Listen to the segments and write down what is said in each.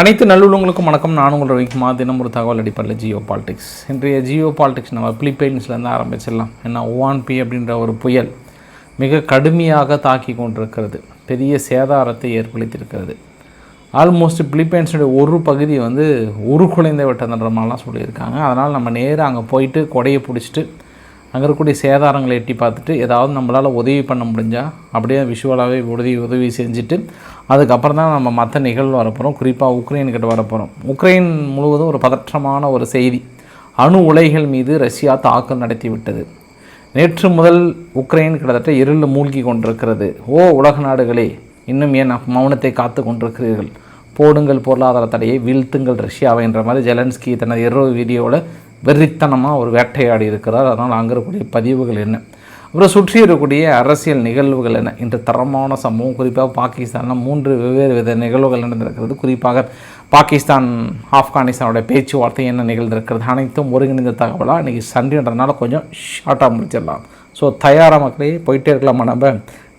அனைத்து நல்லுள்ளவங்களுக்கும் வணக்கம். நான் உங்கள் ரவிக்குமா தினம் ஒரு தகவல் அடிப்படையில் ஜியோ பாலிடிக்ஸ் இன்றைய ஜியோ பாலிடிக்ஸ் நம்ம பிலிப்பைன்ஸ்லேருந்து ஆரம்பிச்சிடலாம். ஏன்னா ஓவான் பி அப்படின்ற ஒரு புயல் மிக கடுமையாக தாக்கி கொண்டிருக்கிறது. பெரிய சேதாரத்தை ஏற்படுத்தியிருக்கிறது. ஆல்மோஸ்ட் பிலிப்பைன்ஸுடைய ஒரு பகுதி வந்து உருக்குலைந்த விட்டதுன்ற மாதிரிலாம் சொல்லியிருக்காங்க. அதனால் நம்ம நேராக அங்கே போயிட்டு கொடையை பிடிச்சிட்டு அங்கே இருக்கக்கூடிய சேதாரங்களை எட்டி பார்த்துட்டு ஏதாவது நம்மளால் உதவி பண்ண முடிஞ்சால் அப்படியே விஷுவலாகவே உதவி உதவி செஞ்சுட்டு அதுக்கப்புறம் தான் நம்ம மற்ற நிகழ்வு வரப்போகிறோம் குறிப்பாக உக்ரைன்கிட்ட வரப்போகிறோம் உக்ரைன் முழுவதும் ஒரு பதற்றமான ஒரு செய்தி. அணு உலைகள் மீது ரஷ்யா தாக்கல் நடத்தி விட்டது. நேற்று முதல் உக்ரைன் கிட்டத்தட்ட இருளில் மூழ்கி கொண்டிருக்கிறது. ஓ உலக நாடுகளே இன்னும் ஏன் மௌனத்தை காத்து கொண்டிருக்கிறீர்கள்? போடுங்கள் பொருளாதார தடையை வீழ்த்துங்கள் ரஷ்யாவை என்ற மாதிரி ஜெலன்ஸ்கி தனது இரவு வீடியோவில் வெறித்தனமாக ஒரு வேட்டையாடி இருக்கிறார். அதனால் அங்கே இருக்கக்கூடிய பதிவுகள் என்ன? அப்புறம் சுற்றி இருக்கக்கூடிய அரசியல் நிகழ்வுகள் என்ன? இன்று தரமான சம்பவம். குறிப்பாக பாகிஸ்தானில் மூன்று வெவ்வேறு வித நிகழ்வுகள் நடந்திருக்கிறது. குறிப்பாக பாகிஸ்தான் ஆப்கானிஸ்தானோட பேச்சுவார்த்தை என்ன நிகழ்ந்திருக்கிறது? அனைத்தும் ஒருங்கிணைந்த தகவலாக இன்றைக்கி சண்டேன்றதுனால கொஞ்சம் ஷார்ட்டாக முடிச்சிடலாம். ஸோ தயாராக மக்களே போயிட்டே இருக்கலாமா நம்ம?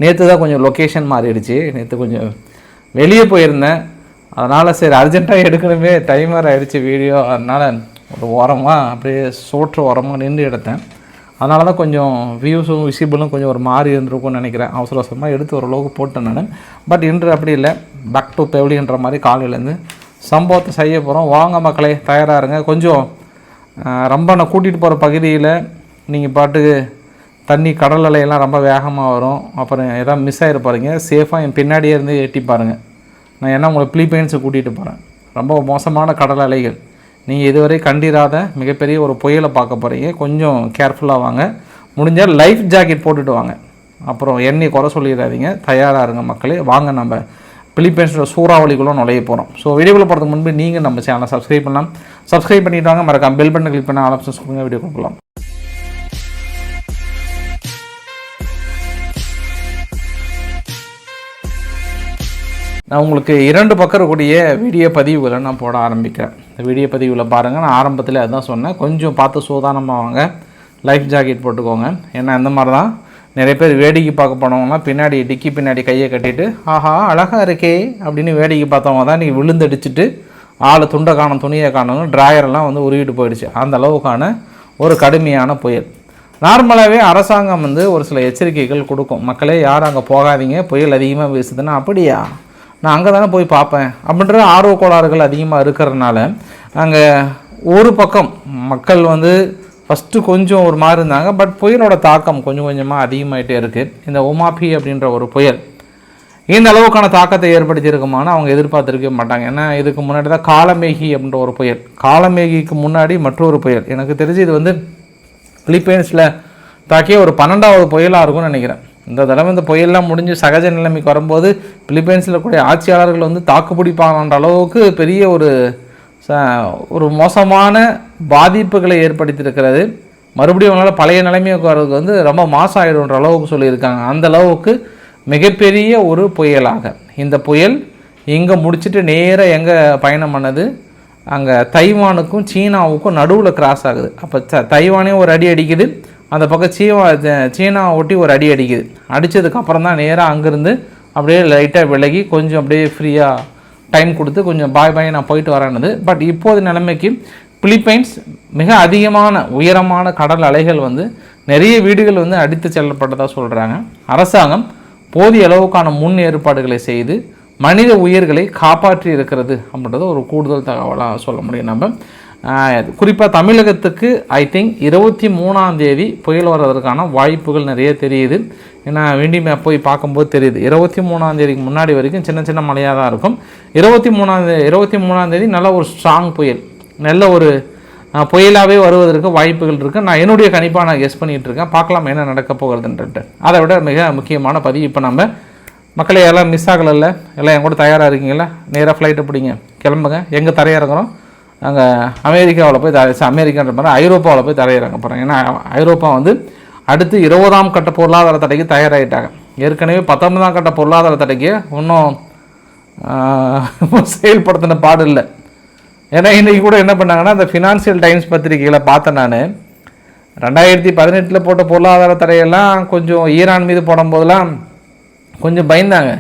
நேற்று தான் கொஞ்சம் லொக்கேஷன் மாறிடுச்சு. நேற்று கொஞ்சம் வெளியே போயிருந்தேன். அதனால் சரி அர்ஜென்ட்டாக எடுக்கணுமே. டைமர் ஆகிடுச்சு வீடியோ. அதனால் ஒரு ஓரமாக அப்படியே சோற்று ஓரமாக நின்று எடுத்தேன். அதனால தான் கொஞ்சம் வியூஸும் விசிபிளும் கொஞ்சம் ஒரு மாறி இருந்திருக்கும்னு நினைக்கிறேன். அவசர அவசரமாக எடுத்து ஓரளவுக்கு போட்டேன் நான். பட் இன்று அப்படி இல்லை. பேக் டு பெவலின்ற மாதிரி காலையிலேருந்து சம்பவத்தை செய்ய போகிறோம் வாங்க மக்களே தயாராக இருங்க. கொஞ்சம் ரொம்ப நான் கூட்டிகிட்டு போகிற பகுதியில் நீங்கள் பாட்டுக்கு தண்ணி கடல் அலையெல்லாம் ரொம்ப வேகமாக வரும். அப்புறம் எதாவது மிஸ் ஆகிருப்பாருங்க சேஃபாக என் பின்னாடியே இருந்து எட்டி பாருங்கள் நான் என்ன உங்களை பிலிப்பைன்ஸை கூட்டிகிட்டு போகிறேன் ரொம்ப மோசமான கடல் அலைகள். நீங்கள் இதுவரை கண்டிராத மிகப்பெரிய ஒரு புயலை பார்க்க போகிறீங்க கொஞ்சம் கேர்ஃபுல்லாக வாங்க. முடிஞ்சால் லைஃப் ஜாக்கெட் போட்டுட்டு வாங்க. அப்புறம் எண்ணெய் குறை சொல்லிடாதீங்க. தயாராக இருங்க மக்களே. வாங்க நம்ம பிலிப்பைன்ஸோட சூறாவளிக்குள்ளே நுழைய போகிறோம் ஸோ வீடியோவில் போகிறதுக்கு முன்பு நீங்கள் நம்ம சேனலை சப்ஸ்கிரைப் பண்ணலாம். சப்ஸ்கிரைப் பண்ணிவிட்டு வாங்க. மறக்காம பெல் பட்டன் கிளிக் பண்ண ஆலோசனை கொடுங்க. வீடியோ கொடுக்கலாம் நான் உங்களுக்கு இரண்டு பக்கம் இருக்கக்கூடிய வீடியோ பதிவுகளை நான் போட ஆரம்பிக்கிறேன். இந்த வீடியோ பதிவில் பாருங்கள் நான் ஆரம்பத்தில் அதுதான் சொன்னேன். கொஞ்சம் பார்த்து சூதானமாக வாங்க. லைஃப் ஜாக்கெட் போட்டுக்கோங்க. ஏன்னா இந்த மாதிரி தான் நிறைய பேர் வேடிக்கை பார்க்க போனவங்கன்னா பின்னாடி டிக்கி பின்னாடி கையை கட்டிட்டு ஆஹா அழகாக இருக்கே அப்படின்னு வேடிக்கை பார்த்தவங்க தான் நீங்கள் விழுந்தடிச்சிட்டு ஆள் துண்டை காணும் துணியை காணும் ட்ராயரெல்லாம் வந்து உருவிட்டு போயிடுச்சு. அந்த அளவுக்கான ஒரு கடுமையான புயல். நார்மலாகவே அரசாங்கம் வந்து ஒரு சில எச்சரிக்கைகள் கொடுக்கும். மக்களே யாரும் அங்கே போகாதீங்க. புயல் அதிகமாக வீசுதுன்னா அப்படியா? நான் அங்கே தானே போய் பார்ப்பேன். அப்படின்ற ஆர்வ கோளாறுகள் அதிகமாக இருக்கிறதுனால அங்கே ஒரு பக்கம் மக்கள் வந்து ஃபஸ்ட்டு கொஞ்சம் ஒரு மாதிரி இருந்தாங்க. பட் புயலோட தாக்கம் கொஞ்சம் கொஞ்சமாக அதிகமாகிட்டே இருக்குது இந்த ஒமாபி அப்படின்ற ஒரு புயல் இந்த அளவுக்கான தாக்கத்தை ஏற்படுத்தியிருக்குமான்னு அவங்க எதிர்பார்த்துருக்க மாட்டாங்க. ஏன்னா இதுக்கு முன்னாடி தான் காலமேகி அப்படின்ற ஒரு புயல். காலமேகிக்கு முன்னாடி மற்றொரு புயல். எனக்கு தெரிஞ்சு இது வந்து பிலிப்பைன்ஸில் தாக்கிய ஒரு பன்னெண்டாவது புயலாக இருக்கும்னு நினைக்கிறேன். இந்த தடவை இந்த புயல்லாம் முடிஞ்சு சகஜ நிலைமைக்கு வரும்போது பிலிப்பைன்ஸில் கூடிய ஆட்சியாளர்கள் வந்து தாக்குப்பிடிப்பாங்கன்ற அளவுக்கு பெரிய ஒரு ச ஒரு மோசமான பாதிப்புகளை ஏற்படுத்தியிருக்கிறது. மறுபடியும் அவங்களால் பழைய நிலைமைக்கு வர்றதுக்கு வந்து ரொம்ப மாசம் ஆகிடும்ன்ற அளவுக்கு சொல்லியிருக்காங்க. அந்த அளவுக்கு மிகப்பெரிய ஒரு புயலாக. இந்த புயல் இங்கே முடிச்சுட்டு நேராக எங்கே பயணம் பண்ணது? அங்கே தைவானுக்கும் சீனாவுக்கும் நடுவில் கிராஸ் ஆகுது. அப்போ ச தைவானே ஒரு அடி அடிக்குது. அந்த பக்கம் சீவா சீனா ஒட்டி ஒரு அடி அடிக்குது. அடித்ததுக்கு அப்புறம் தான் நேராக அங்கேருந்து அப்படியே லைட்டாக விலகி கொஞ்சம் அப்படியே ஃப்ரீயாக டைம் கொடுத்து கொஞ்சம் பாய் பாய் நான் போயிட்டு வரேன்னது. பட் இப்போது நிலைமைக்கு பிலிப்பைன்ஸ் மிக அதிகமான உயரமான கடல் அலைகள் வந்து நிறைய வீடுகள் வந்து அடித்து செல்லப்பட்டதாக சொல்கிறாங்க அரசாங்கம் போதிய அளவுக்கான முன் ஏற்பாடுகளை செய்து மனித உயிர்களை காப்பாற்றி இருக்கிறது அப்படின்றது ஒரு கூடுதல் தகவலாக சொல்ல முடியும் நம்ம. குறிப்பாக தமிழகத்துக்கு ஐ திங்க் இருபத்தி மூணாம் தேதி புயல் வர்றதற்கான வாய்ப்புகள் நிறைய தெரியுது. ஏன்னா விண்டி மேப் போய் பார்க்கும்போது தெரியுது. இருபத்தி மூணாம் தேதிக்கு முன்னாடி வரைக்கும் சின்ன சின்ன மழையாக தான் இருக்கும். இருபத்தி மூணாம் தேதி இருபத்தி மூணாம் தேதி நல்ல ஒரு ஸ்ட்ராங் புயல். நல்ல ஒரு புயலாகவே வருவதற்கு வாய்ப்புகள் இருக்குது நான் என்னுடைய கணிப்பாக நான் கெஸ் பண்ணிகிட்டு இருக்கேன். பார்க்கலாம் என்ன நடக்க போகிறதுன்ட்டு. அதை விட மிக முக்கியமான பதிவு இப்போ நம்ம. மக்களை எல்லாம் மிஸ் ஆகலைல்ல எல்லாம் என் கூட தயாராக இருக்கீங்களா? நேராக ஃப்ளைட்டை பிடிங்க. கிளம்புங்க. எங்கே தரையிறங்குறோம்? அங்கே அமெரிக்காவில் போய் தர அமெரிக்கான்ற மாதிரி ஐரோப்பாவில் போய் தரையிறங்க போகிறாங்க ஏன்னா ஐரோப்பா வந்து அடுத்து இருபதாம் கட்ட பொருளாதார தடைக்கு தயாராகிட்டாங்க ஏற்கனவே பத்தொன்பதாம் கட்ட பொருளாதார தடைக்கு இன்னும் செயல்படுத்தின பாடு இல்லை. ஏன்னா இன்றைக்கி கூட என்ன பண்ணாங்கன்னா அந்த ஃபினான்சியல் டைம்ஸ் பத்திரிகைகளை பார்த்தேன் நான். ரெண்டாயிரத்தி பதினெட்டில் போட்ட பொருளாதார தடையெல்லாம் கொஞ்சம் ஈரான் மீது போடும்போதெல்லாம் கொஞ்சம் பயந்தாங்க.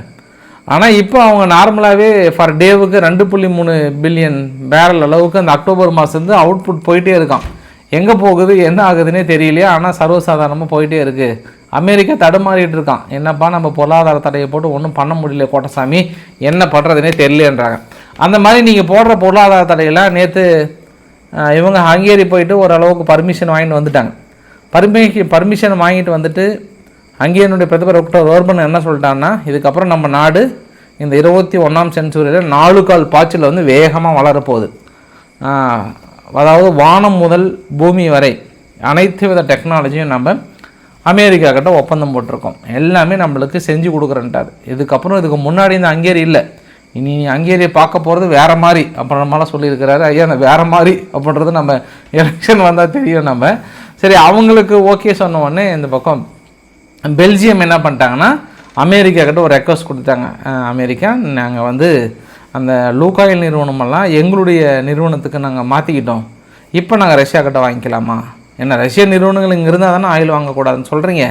ஆனால் இப்போ அவங்க நார்மலாகவே ஃபார் டேவுக்கு ரெண்டு புள்ளி மூணு பில்லியன் பேரல் அளவுக்கு அந்த அக்டோபர் மாதம் வந்து அவுட்புட் போயிட்டே இருக்கான். எங்கே போகுது என்ன ஆகுதுன்னே தெரியலையே ஆனால் சர்வசாதாரணமாக போயிட்டே இருக்குது அமெரிக்கா தடுமாறிட்டு இருக்கான். என்னப்பா நம்ம பொருளாதார தடையை போட்டு ஒன்றும் பண்ண முடியல கோட்டசாமி. என்ன பண்ணுறதுனே தெரியலன்றாங்க. அந்த மாதிரி நீங்கள் போடுற பொருளாதார தடையெல்லாம் நேற்று இவங்க ஹங்கேரி போயிட்டு ஓரளவுக்கு பர்மிஷன் வாங்கிட்டு வந்துட்டாங்க. பர்மிஷன் பர்மிஷன் வாங்கிட்டு வந்துட்டு ஹங்கேரியனுடைய பிரதமர் டாக்டர் ஓர்பன் என்ன சொல்லிட்டான்னா இதுக்கப்புறம் நம்ம நாடு இந்த இருபத்தி ஒன்றாம் செஞ்சுரியில் நாலு கால் பாய்ச்சல் வந்து வேகமாக வளரப்போகுது அதாவது வானம் முதல் பூமி வரை அனைத்து வித டெக்னாலஜியும் நம்ம அமெரிக்கா கிட்ட ஒப்பந்தம் போட்டிருக்கோம். எல்லாமே நம்மளுக்கு செஞ்சு கொடுக்குறேன்ட்டாரு. இதுக்கப்புறம் இதுக்கு முன்னாடி இந்த அங்கேரி இல்லை. இனி அங்கேரியை பார்க்க போகிறது வேற மாதிரி அப்புறமாலாம் சொல்லியிருக்கிறாரு. ஐயா அந்த வேறு மாதிரி அப்படின்றது நம்ம எலெக்ஷன் வந்தால் தெரியும் நம்ம. சரி அவங்களுக்கு ஓகே சொன்ன உடனே இந்த பக்கம் பெல்ஜியம் என்ன பண்ணிட்டாங்கன்னா அமெரிக்கா கிட்ட ஒரு ரெக்வஸ்ட் கொடுத்தாங்க. அமெரிக்கா நாங்கள் வந்து அந்த லூகாயில் நிறுவனமெல்லாம் எங்களுடைய நிறுவனத்துக்கு நாங்கள் மாற்றிக்கிட்டோம் இப்போ நாங்கள் ரஷ்யா கிட்ட வாங்கிக்கலாமா? என்ன ரஷ்ய நிறுவனங்கள் இங்கே இருந்தால் தானே ஆயில் வாங்கக்கூடாதுன்னு சொல்கிறீங்க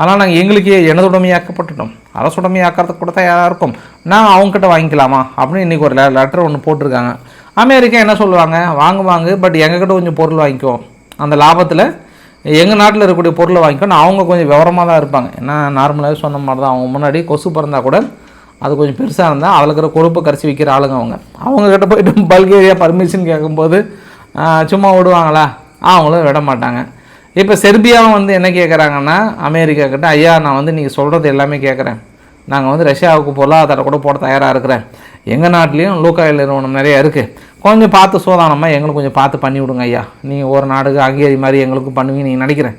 ஆனால் நாங்கள் எங்களுக்கே எனதுடைமையாக்கப்பட்டுட்டோம் அரசுடைமையாக்கிறதுக்கு கூட யாராக இருக்கும். நான் அவங்கக்கிட்ட வாங்கிக்கலாமா? அப்படின்னு இன்றைக்கி ஒரு லெட்டர் ஒன்று போட்டிருக்காங்க. அமெரிக்கா என்ன சொல்லுவாங்க? வாங்குவாங்க பட் எங்ககிட்ட கொஞ்சம் பொருள் வாங்கிக்கோ. அந்த லாபத்தில் எங்கள் நாட்டில் இருக்கக்கூடிய பொருளை வாங்கிக்கணும். அவங்க கொஞ்சம் விவரமாக தான் இருப்பாங்க. ஏன்னா நார்மலாகவே சொன்ன மாதிரி தான் அவங்க முன்னாடி கொசு பிறந்தால் கூட அது கொஞ்சம் பெருசாக இருந்தால் அதில் இருக்கிற கொழுப்பை கரைச்சி விற்கிற ஆளுங்க அவங்க. அவங்கக்கிட்ட போய்ட்டு போயிட்டு பல்கேரியா பர்மிஷன் கேட்கும்போது சும்மா விடுவாங்களா? அவங்களும் விட மாட்டாங்க. இப்போ செர்பியாவும் வந்து என்ன கேட்குறாங்கன்னா அமெரிக்கா கிட்ட ஐயா நான் வந்து நீங்கள் சொல்கிறது எல்லாமே கேட்குறேன் நாங்கள் வந்து ரஷ்யாவுக்கு பொருளாதார கூட போட தயாராக இருக்கிறேன். எங்கள் நாட்டிலையும் லூக்காயில் நிறுவனம் நிறையா இருக்குது கொஞ்சம் பார்த்து சோதானமாக எங்களுக்கு கொஞ்சம் பார்த்து பண்ணி விடுங்க ஐயா. நீங்கள் ஒரு நாடுக்கு அங்கேரி மாதிரி எங்களுக்கு பண்ணுவீங்க நீங்கள் நினைக்கிறேன்.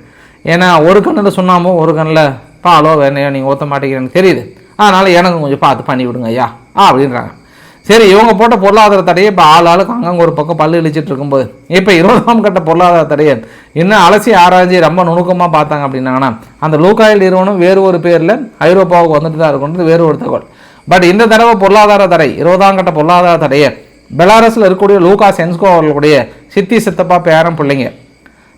ஏன்னா ஒரு கண்ணில் சொன்னாமோ ஒரு கண்ணில் பாலோ வேணையோ நீங்கள் ஊற்ற மாட்டேங்கிறேன்னு தெரியுது. அதனால் எனக்கு கொஞ்சம் பார்த்து பண்ணி விடுங்க ஐயா. ஆ அப்படின்றாங்க. சரி இவங்க போட்ட பொருளாதார தடையை இப்போ ஆள் ஆளுக்கு அங்கங்கே ஒரு பக்கம் பல்லு இழிச்சிட்டு இருக்கும்போது இப்போ இருபதாம் கட்ட பொருளாதார தடையை இன்னும் அலசி ஆராய்ச்சி ரொம்ப நுணுக்கமாக பார்த்தாங்க அப்படின்னாங்கன்னா அந்த லூக்காயில் நிறுவனம் வேறு ஒரு பேரில் ஐரோப்பாவுக்கு வந்துட்டு தான் இருக்குன்றது வேறு ஒரு தகவல். பட் இந்த தடவை பொருளாதார தடை இருபதாம் கட்ட பொருளாதார தடையை பெலாரஸில் இருக்கக்கூடிய லூகா சென்ஸ்கோ அவர்களுடைய சித்தி சித்தப்பா பேரன் பிள்ளைங்க.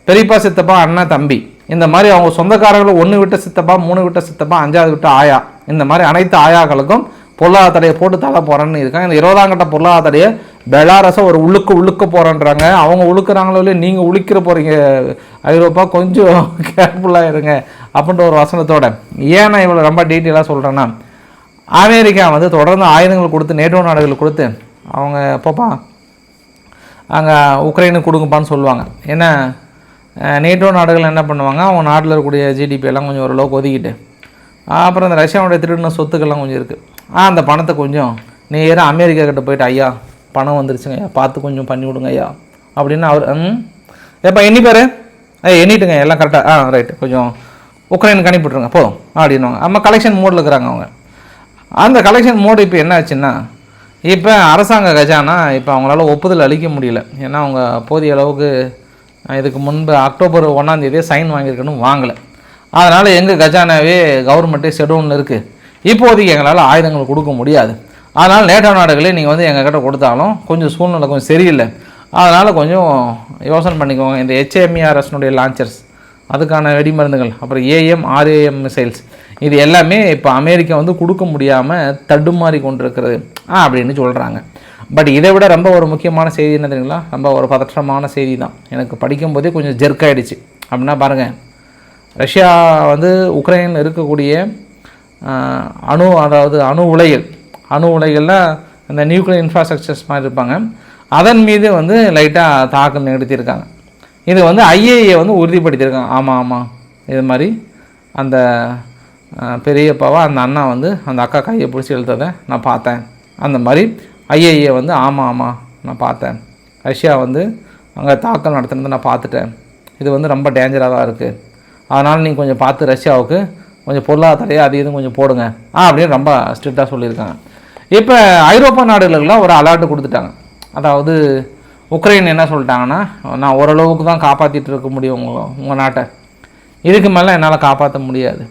பெரியப்பா சித்தப்பா அண்ணன் தம்பி. இந்த மாதிரி அவங்க சொந்தக்காரங்களும் ஒன்று விட்ட சித்தப்பா மூணு விட்ட சித்தப்பா அஞ்சாவது விட்ட ஆயா. இந்த மாதிரி அனைத்து ஆயாக்களுக்கும் பொருளாதார தடையை போட்டு தள்ள போகிறேன்னு இருக்காங்க. இந்த இருபதாம் கட்ட பொருளாதார தடையை பெலாரஸை ஒரு உள்ளுக்கு உழுக்க போகிறேன்றாங்க அவங்க உழுக்குறாங்களோ இல்லையா நீங்கள் உழுக்கிற போகிறீங்க ஐரோப்பா கொஞ்சம் கேர்ஃபுல்லாக இருங்க அப்படின்ற ஒரு வசனத்தோட. ஏன் நான் இவ்வளோ ரொம்ப டீட்டெயிலாக சொல்கிறேன்னா அமெரிக்கா வந்து தொடர்ந்து ஆயுதங்கள் கொடுத்து நேட்டோ நாடுகள் கொடுத்து அவங்க போப்பா அங்கே உக்ரைனுக்கு கொடுங்கப்பான்னு சொல்லுவாங்க. ஏன்னா நேட்டோ நாடுகள் என்ன பண்ணுவாங்க? அவங்க நாட்டில் இருக்கக்கூடிய ஜிடிபி எல்லாம் கொஞ்சம் ஓரளவுக்கு ஒதுக்கிட்டு அப்புறம் இந்த ரஷ்யாவுடைய திருடின சொத்துக்கள்லாம் கொஞ்சம் இருக்குது ஆ அந்த பணத்தை கொஞ்சம் நேராக அமெரிக்கா கிட்ட போயிட்டு ஐயா பணம் வந்துருச்சுங்க ஐயா பார்த்து கொஞ்சம் பண்ணி விடுங்க ஐயா. அப்படின்னு அவர் ம் ஏப்பா எண்ணி பேர். ஏ எண்ணிட்டுங்க எல்லாம் கரெக்டாக ஆ ரைட்டு கொஞ்சம் உக்ரைனுக்கு அனுப்பிவிட்ருங்க போதும். அப்படின்வாங்க நம்ம கலெக்ஷன் மோடில் இருக்கிறாங்க அவங்க. அந்த கலெக்ஷன் மோடு இப்போ என்ன ஆச்சுன்னா இப்போ அரசாங்க கஜானா இப்போ அவங்களால ஒப்புதல் அளிக்க முடியல. ஏன்னா அவங்க போதிய அளவுக்கு இதுக்கு முன்பு அக்டோபர் ஒன்றாந்தேதியே சைன் வாங்கியிருக்கணும் வாங்கலை. அதனால் எங்கள் கஜானாவே கவர்மெண்ட்டே ஷெடியூலில் இருக்குது இப்போதைக்கு எங்களால் ஆயுதங்கள் கொடுக்க முடியாது. அதனால் நேட்டோ நாடுகளே நீங்கள் வந்து எங்ககிட்ட கொடுத்தாலும் கொஞ்சம் சூழ்நிலை கொஞ்சம் சரியில்லை. அதனால் கொஞ்சம் யோசனை பண்ணிக்கோங்க. இந்த ஹெச்ஏஎம்இஆர்எஸ்னுடைய லான்ச்சர்ஸ் அதுக்கான வெடிமருந்துகள் அப்புறம் ஏஎம் ஆர்ஏஎம் மிசைல்ஸ் இது எல்லாமே இப்போ அமெரிக்கா வந்து கொடுக்க முடியாமல் தடுமாறி கொண்டிருக்கிறது. ஆ அப்படின்னு சொல்கிறாங்க பட் இதை விட ரொம்ப ஒரு முக்கியமான செய்தி என்ன தெரியுங்களா? ரொம்ப ஒரு பதற்றமான செய்தி தான் எனக்கு படிக்கும்போதே கொஞ்சம் ஜெர்க் ஆயிடுச்சு அப்படின்னா பாருங்கள் ரஷ்யா வந்து உக்ரைனில் இருக்கக்கூடிய அணு அதாவது அணு உலைகள் அணு உலைகள்லாம் இந்த நியூக்ளியர் இன்ஃப்ராஸ்ட்ரக்சர்ஸ் மாதிரி இருப்பாங்க. அதன் மீது வந்து லைட்டாக தாக்கல் நிகழ்த்தியிருக்காங்க. இது வந்து ஐஏஏ வந்து உறுதிப்படுத்தியிருக்காங்க. ஆமாம் ஆமாம் இது மாதிரி அந்த பெரியப்பாவை அந்த அண்ணா வந்து அந்த அக்கா கையை பிடிச்சி இழுத்ததை நான் பார்த்தேன். அந்த மாதிரி ஐஏஏ வந்து ஆமாம் ஆமாம் நான் பார்த்தேன். ரஷ்யா வந்து அங்கே தாக்கல் நடத்தினதை நான் பார்த்துட்டேன். இது வந்து ரொம்ப டேஞ்சராக தான் இருக்குது அதனால் நீங்கள் கொஞ்சம் பார்த்து ரஷ்யாவுக்கு கொஞ்சம் பொருளாதாரையாக அது இதுவும் கொஞ்சம் போடுங்க. ஆ அப்படின்னு ரொம்ப ஸ்ட்ரிக்டாக சொல்லியிருக்காங்க. இப்போ ஐரோப்பா நாடுகளுக்கெல்லாம் ஒரு அலர்ட் கொடுத்துட்டாங்க. அதாவது உக்ரைன் என்ன சொல்லிட்டாங்கன்னா நான் ஓரளவுக்கு தான் காப்பாற்றிட்டு இருக்க முடியும் உங்கள் உங்கள் நாட்டை. இதுக்கு மேலே என்னால் காப்பாற்ற முடியாது.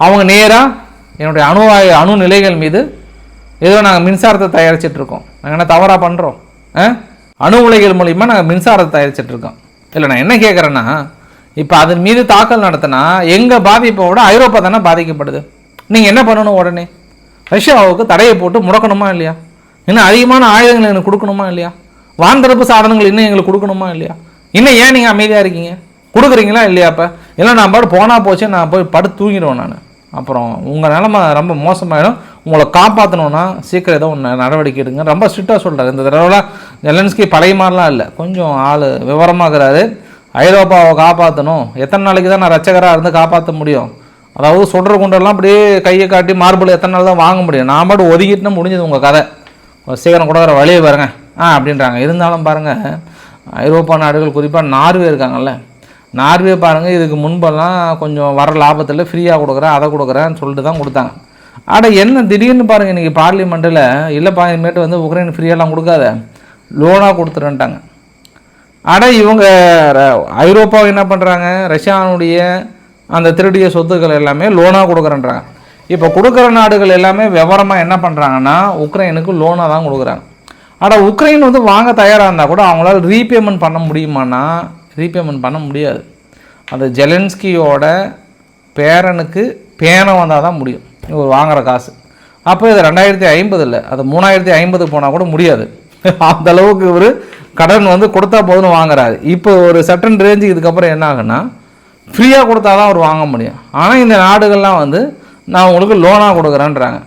அவங்க நேராக என்னுடைய அணு ஆயு- அணு நிலைகள் மீது ஏதோ நாங்கள் மின்சாரத்தை தயாரிச்சிட்ருக்கோம் நாங்கள் என்ன தவறாக பண்ணுறோம் அணு உலைகள் மூலிமா நாங்கள் மின்சாரத்தை தயாரிச்சிட்ருக்கோம் இல்லை நான் என்ன கேட்குறேன்னா இப்போ அதன் மீது தாக்கல் நடத்தினா எங்கள் பாதிப்பை விட ஐரோப்பா தானே பாதிக்கப்படுது. நீங்கள் என்ன பண்ணணும் உடனே? ரஷ்யாவுக்கு தடையை போட்டு முடக்கணுமா இல்லையா? இன்னும் அதிகமான ஆயுதங்கள் எனக்கு கொடுக்கணுமா இல்லையா? வான்தரப்பு சாதனங்கள் இன்னும் எங்களுக்கு கொடுக்கணுமா இல்லையா? இன்னும் ஏன் நீங்கள் அமைதியாக இருக்கீங்க? கொடுக்குறீங்களா இல்லையா அப்போ? இல்லை நான் பாட்டு போனால் போச்சு நான் போய் படுத்து தூங்கிடுவேன் நான். அப்புறம் உங்கள் நிலமை ரொம்ப மோசமாயிடும். உங்களை காப்பாற்றணுன்னா சீக்கிரம் ஏதோ ஒன்று நடவடிக்கை எடுங்க. ரொம்ப ஸ்ட்ரிக்டாக சொல்கிறார் இந்த தடவைலாம் ஜெலன்ஸ்கி பழைய மாதிரிலாம் இல்லை. கொஞ்சம் ஆள் விவரமாகிறாரு. ஐரோப்பாவை காப்பாற்றணும் எத்தனை நாளைக்கு தான் நான் ரச்சகராக இருந்து காப்பாற்ற முடியும்? அதாவது சொல்கிற குண்டெல்லாம் அப்படியே கையை காட்டி மார்பிள் எத்தனை நாள் தான் வாங்க முடியும்? நான் பாட்டு ஒதுக்கிட்டுனா முடிஞ்சது உங்கள் கதை. சீக்கிரம் கொடுக்குற வழியை பாருங்கள் ஆ அப்படின்றாங்க. இருந்தாலும் பாருங்கள் ஐரோப்பா நாடுகள் குறிப்பாக நார்வே இருக்காங்கல்ல. நார்வே பாருங்கள் இதுக்கு முன்பெல்லாம் கொஞ்சம் வர லாபத்தில் ஃப்ரீயாக கொடுக்குறேன் அதை கொடுக்குறேன்னு சொல்லிட்டு தான் கொடுத்தாங்க. அட என்ன திடீர்னு பாருங்கள் இன்றைக்கி பார்லிமெண்ட்டில் இல்லைப்பா இனிமேட்டு வந்து உக்ரைன் ஃப்ரீயெல்லாம் கொடுக்காத. லோனாக கொடுத்துருன்ட்டாங்க ஆனால் இவங்க ர- என்ன பண்ணுறாங்க ரஷ்யானுடைய அந்த திருடிய சொத்துக்கள் எல்லாமே லோனாக கொடுக்குறேன்றாங்க. இப்போ கொடுக்குற நாடுகள் எல்லாமே விவரமாக என்ன பண்ணுறாங்கன்னா உக்ரைனுக்கு லோனாக தான் கொடுக்குறாங்க. ஆனால் உக்ரைன் வந்து வாங்க தயாராக இருந்தால் கூட அவங்களால ரீபேமெண்ட் பண்ண முடியுமான்னா ரீபேமெண்ட் பண்ண முடியாது. அந்த ஜெலன்ஸ்கியோட பேரனுக்கு பேனை வந்தால் தான் முடியும். இவர் வாங்குற காசு. அப்போ இது ரெண்டாயிரத்தி ஐம்பது இல்லை அது மூணாயிரத்தி ஐம்பது போனால் கூட முடியாது. அந்த அளவுக்கு இவர் கடன் வந்து கொடுத்தா போதும்னு வாங்குறாரு. இப்போ ஒரு சட்டன் ரேஞ்சுக்கு இதுக்கப்புறம் என்ன ஆகுன்னா ஃப்ரீயாக கொடுத்தா தான் அவர் வாங்க முடியும். ஆனால் இந்த நாடுகள்லாம் வந்து நான் உங்களுக்கு லோனாக கொடுக்குறேன்றாங்க.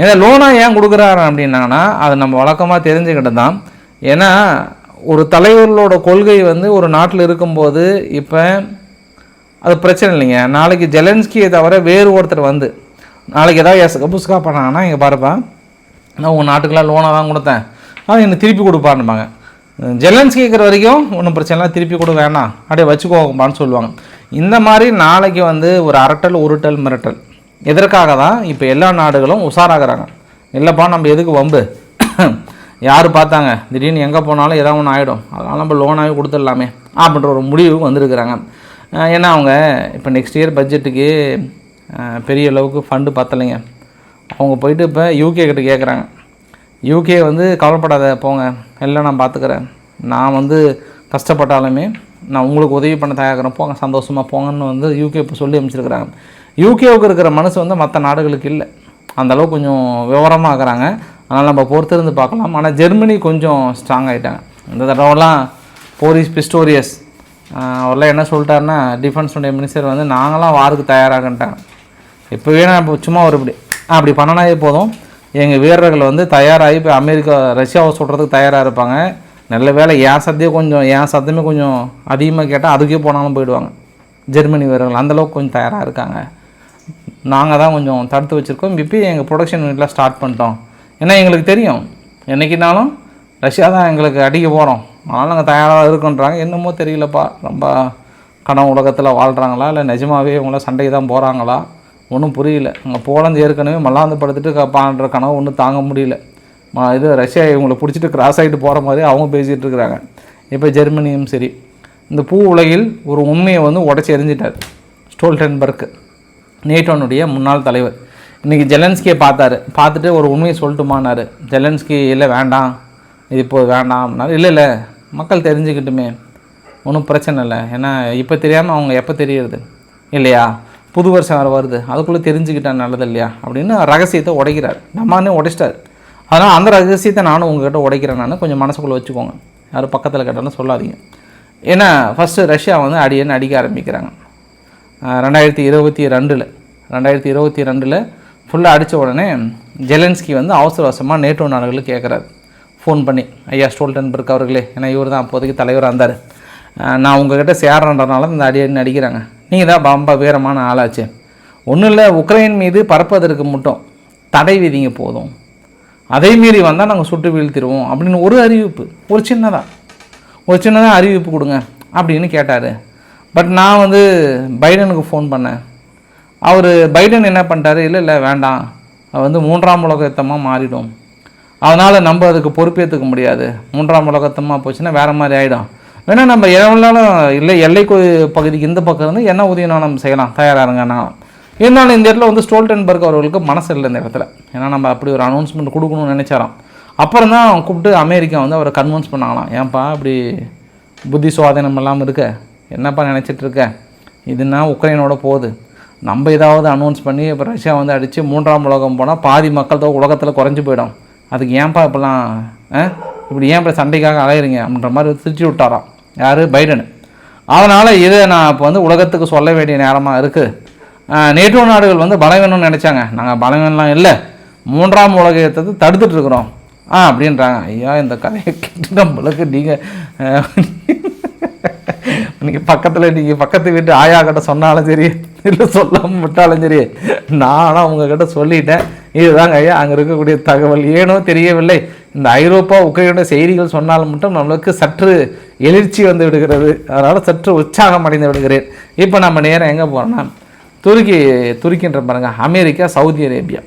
ஏன்னா லோனாக ஏன் கொடுக்குறாரு அப்படின்னாங்கன்னா அது நம்ம வழக்கமாக தெரிஞ்சுக்கிட்டு தான் ஏன்னா ஒரு தலைவர்களோட கொள்கை வந்து ஒரு நாட்டில் இருக்கும்போது இப்போ அது பிரச்சனை இல்லைங்க. நாளைக்கு ஜெலன்ஸ்கியை தவிர வேறு ஒருத்தர் வந்து நாளைக்கு ஏதாவது எஸ் புஸ்கா பண்ணாங்கன்னா இங்கே பாருப்பா நான் உங்கள் நாட்டுக்கெல்லாம் லோனாக தான் கொடுத்தேன். அது எனக்கு திருப்பி கொடுப்பான்பாங்க ஜெலன்ஸ்கி இருக்கிற வரைக்கும் ஒன்றும் பிரச்சனை இல்லை திருப்பி கொடு வேணாம். அப்படியே வச்சுக்கோங்கப்பான்னு சொல்லுவாங்க. இந்த மாதிரி நாளைக்கு வந்து ஒரு அரட்டல் உருட்டல் மிரட்டல். எதற்காக தான் இப்போ எல்லா நாடுகளும் உஷாராகிறாங்க? இல்லைப்பா நம்ம எதுக்கு வம்பு? யார் பார்த்தாங்க? திடீர்னு எங்கே போனாலும் ஏதாவது ஒன்று ஆகிடும் அதனால் நம்ம லோனாகவே கொடுத்துடலாமே அப்படின்ற ஒரு முடிவுக்கு வந்திருக்கிறாங்க. ஏன்னா அவங்க இப்போ நெக்ஸ்ட் இயர் பட்ஜெட்டுக்கு பெரிய அளவுக்கு ஃபண்டு பத்தலைங்க. அவங்க போயிட்டு இப்போ யூகே கிட்ட கேட்குறாங்க யூகே வந்து கவலைப்படாத போங்க. எல்லாம் நான் பார்த்துக்கிறேன் நான் வந்து கஷ்டப்பட்டாலுமே நான் உங்களுக்கு உதவி பண்ண தயாரிக்கிறேன் போங்க சந்தோஷமாக போங்கன்னு வந்து யூகே இப்போ சொல்லி அமைச்சிருக்கிறாங்க யூகேவுக்கு இருக்கிற மனசு வந்து மற்ற நாடுகளுக்கு இல்லை. அந்த கொஞ்சம் விவரமாக இருக்கிறாங்க. அதனால் நம்ம பொறுத்திருந்து பார்க்கலாம். ஆனால் ஜெர்மனி கொஞ்சம் ஸ்ட்ராங் ஆகிட்டாங்க இந்த தடவைலாம் போரிஸ் பிஸ்டோரியஸ் அவர்லாம் என்ன சொல்லிட்டாருன்னா டிஃபென்ஸுடைய மினிஸ்டர் வந்து நாங்களாம் வாருக்கு தயாராகன்ட்டாங்க. இப்போவே நான் இப்போ சும்மா ஒரு இப்படி அப்படி பண்ணனாயே போதும். எங்கள் வீரர்கள் வந்து தயாராகி இப்போ அமெரிக்கா ரஷ்யாவை சொல்கிறதுக்கு தயாராக இருப்பாங்க. நல்ல வேளை என் சத்தியம் கொஞ்சம் என் சத்தமே கொஞ்சம் அதிகமாக கேட்டால் அதுக்கே போனாலும் போயிடுவாங்க. ஜெர்மனி வீரர்கள் அந்தளவுக்கு கொஞ்சம் தயாராக இருக்காங்க. நாங்கள் தான் கொஞ்சம் தடுத்து வச்சுருக்கோம். இப்போ எங்கள் ப்ரொடக்ஷன் யூனிட்லாம் ஸ்டார்ட் பண்ணிட்டோம். ஏன்னா எங்களுக்கு தெரியும். என்னைக்குனாலும் ரஷ்யா தான் எங்களுக்கு அடிக்க போகிறோம் அதனால் நாங்கள் தயாராக இருக்கோன்றாங்க. என்னமோ தெரியலப்பா. ரொம்ப கனவு உலகத்தில் வாழ்கிறாங்களா இல்லை நிஜமாவே இவங்கள சண்டைக்கு தான் போகிறாங்களா ஒன்றும் புரியல. அங்கே போலந்து ஏற்கனவே மல்லாந்து படுத்துட்டு பாடுற கனவு ஒன்றும் தாங்க முடியல. இது ரஷ்யா இவங்களை பிடிச்சிட்டு கிராஸ் ஆகிட்டு போகிற மாதிரி அவங்க பேசிகிட்டு இருக்கிறாங்க. இப்போ ஜெர்மனியும் சரி. இந்த பூ உலகில் ஒரு உண்மையை வந்து உடச்சி எறிஞ்சிட்டார். ஸ்டோல்டன்பர்க்கு நேட்டோனுடைய முன்னாள் தலைவர். இன்றைக்கி ஜெலன்ஸ்கியை பார்த்தாரு. பார்த்துட்டு ஒரு உண்மையை சொல்லட்டுமானாரு ஜெலன்ஸ்கி இல்லை வேண்டாம். இது இப்போ வேண்டாம். இல்லை இல்லை. மக்கள் தெரிஞ்சுக்கிட்டுமே. ஒன்றும் பிரச்சனை இல்லை. ஏன்னா இப்போ தெரியாமல் அவங்க எப்போ தெரியறது? இல்லையா. புது வருஷம் வேறு வருது. அதுக்குள்ளே தெரிஞ்சுக்கிட்டா நல்லது இல்லையா? அப்படின்னு ரகசியத்தை உடைக்கிறார். நம்மானே உடைச்சிட்டார். அதனால் அந்த ரகசியத்தை நானும் உங்ககிட்ட உடைக்கிறேன் நான். கொஞ்சம் மனசுக்குள்ளே வச்சுக்கோங்க. யாரும் பக்கத்தில் கேட்டாலும் சொல்லாதீங்க. ஏன்னா ஃபஸ்ட்டு ரஷ்யா வந்து அடியன்னு அடிக்க ஆரம்பிக்கிறாங்க. ரெண்டாயிரத்தி இருபத்தி ரெண்டில் ரெண்டாயிரத்தி இருபத்தி ரெண்டில் ஃபுல்லாக அடித்த உடனே ஜெலன்ஸ்கி வந்து அவசர அவசரமாக நேட்டோ நாடுகளுக்கு கேட்குறாரு ஃபோன் பண்ணி ஐயா ஸ்டோல்டன்பர்க் அவர்களே ஏன்னா இவர் தான் அப்போதைக்கு தலைவராக இருந்தார். நான் உங்ககிட்ட சேர்றன்றனால இந்த அடியடின்னு அடிக்கிறாங்க. நீங்கள் தான் ரொம்ப வீரமான ஆளாச்சு. ஒன்றும் இல்லை உக்ரைன் மீது பறப்பதற்கு மட்டும் தடை விதிங்க போதும். அதை மீறி வந்தால் நாங்கள் சுட்டு வீழ்த்திடுவோம் அப்படின்னு ஒரு அறிவிப்பு ஒரு சின்னதாக ஒரு சின்னதாக அறிவிப்பு கொடுங்க அப்படின்னு கேட்டார். பட் நான் வந்து பைடனுக்கு ஃபோன் பண்ணேன். அவர் பைடன் என்ன பண்ணிட்டாரு? இல்லை இல்லை வேண்டாம். அது வந்து மூன்றாம் உலகத்தமாக மாறிடும். அதனால் நம்ம அதுக்கு பொறுப்பேற்றுக்க முடியாது. மூன்றாம் உலகத்தமாக போச்சுன்னா வேறு மாதிரி ஆகிடும் வேணால் நம்ம எவ்வளோனாலும் இல்லை எல்லை பகுதிக்கு இந்த பக்கம் இருந்து என்ன உதவினாலும் நம்ம செய்யலாம். தயாராக இருங்கன்னா இருந்தாலும் இந்த இடத்துல வந்து ஸ்டோல்டன்பர்க் அவர்களுக்கு மனசு இல்லை இந்த இடத்துல. ஏன்னா நம்ம அப்படி ஒரு அனௌன்ஸ்மெண்ட் கொடுக்கணும்னு நினைச்சாராம். அப்புறம் தான் கூப்பிட்டு அமெரிக்கா வந்து அவரை கன்வின்ஸ் பண்ணாங்களாம். ஏன்பா இப்படி புத்தி சுவாதீனம் இல்லாமல் இருக்க? என்னப்பா நினச்சிட்ருக்க? இதுனா உக்ரைனோட போகுது நம்ம ஏதாவது அனௌன்ஸ் பண்ணி இப்போ ரஷ்யா வந்து அடித்து மூன்றாம் உலகம் போனால் பாதி மக்கள் தொகை உலகத்தில் குறைஞ்சி போயிடும். அதுக்கு ஏன்பா இப்போலாம் ஆ? இப்படி ஏன் இப்போ சண்டைக்காக அலையிறீங்க? அப்படின்ற மாதிரி திருச்சி விட்டாராம். யார்? பைடன். அதனால் இதை நான் இப்போ வந்து உலகத்துக்கு சொல்ல வேண்டிய நேரமாக இருக்குது நேட்டோ நாடுகள் வந்து பலவீனம்னு நினச்சாங்க. நாங்கள் பலவீனம்லாம் இல்லை. மூன்றாம் உலகத்தை தடுத்துட்ருக்குறோம் ஆ அப்படின்றாங்க. ஐயா இந்த கதையை கேட்டு நம்மளுக்கு நீங்கள் நீங்கள் பக்கத்தில் நீங்கள் பக்கத்து வீட்டு ஆயா கிட்ட சொன்னாலும் சரி இல்லை சொல்லாமல் விட்டாலும் சரி நானும் அவங்கக்கிட்ட சொல்லிட்டேன். இதுதாங்க ஐயா அங்கே இருக்கக்கூடிய தகவல். ஏனோ தெரியவில்லை. இந்த ஐரோப்பா உக்ரைனோட செய்திகள் சொன்னாலும் மட்டும் நம்மளுக்கு சற்று எழுச்சி வந்து விடுகிறது. அதனால் சற்று உற்சாகம் அடைந்து விடுகிறேன். இப்போ நம்ம நேரம் எங்கே போகிறோம்னா துருக்கி துருக்கின்ற பாருங்கள் அமெரிக்கா சவுதி அரேபியா.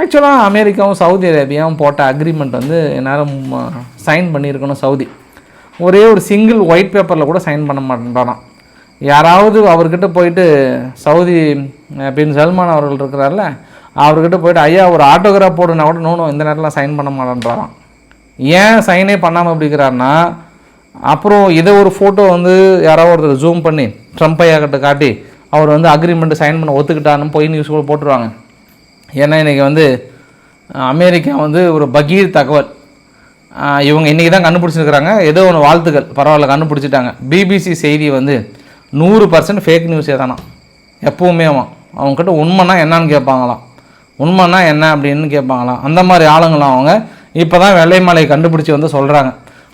ஆக்சுவலாக அமெரிக்காவும் சவுதி அரேபியாவும் போட்ட அக்ரிமெண்ட் வந்து என்னால் சைன் பண்ணியிருக்கணும் சவுதி. ஒரே ஒரு சிங்கிள் ஒயிட் பேப்பரில் கூட சைன் பண்ண மாட்டேன்றானாம் யாராவது அவர்கிட்ட போயிட்டு சவுதி பின் சல்மான் அவர்கள் இருக்கிறார்ல அவர்கிட்ட போயிட்டு ஐயா ஒரு ஆட்டோகிராஃப் போடுனா கூட நோனும் இந்த நேரத்தில் சைன் பண்ண மாட்டேன்றாராம். ஏன் சைனே பண்ணாமல் அப்படிங்கிறாருன்னா அப்புறம் இதை ஒரு ஃபோட்டோ வந்து யாராவது ஒருத்தர் ஜூம் பண்ணி ட்ரம்ப் ஐயா கிட்ட காட்டி அவர் வந்து அக்ரிமெண்ட் சைன் பண்ண ஒத்துக்கிட்டான்னு போய் நியூஸ் கூட போட்டுருவாங்க. ஏன்னா இன்றைக்கி வந்து அமெரிக்கா வந்து ஒரு பகீர் தகவல். இவங்க இன்றைக்கி தான் கண்டுபிடிச்சிருக்கிறாங்க. ஏதோ ஒன்று வாழ்த்துக்கள். பரவாயில்ல கண்டுபிடிச்சிட்டாங்க. பிபிசி செய்தி வந்து நூறு பர்சன்ட் ஃபேக் நியூஸே தானா எப்போவுமே அவங்கக்கிட்ட உண்மைன்னா என்னன்னு கேட்பாங்களாம். உண்மைன்னா என்ன அப்படின்னு கேட்பாங்களாம். அந்த மாதிரி ஆளுங்களாம் அவங்க. இப்போ தான் வெள்ளைமலை கண்டுபிடிச்சி வந்து சொல்கிறாங்க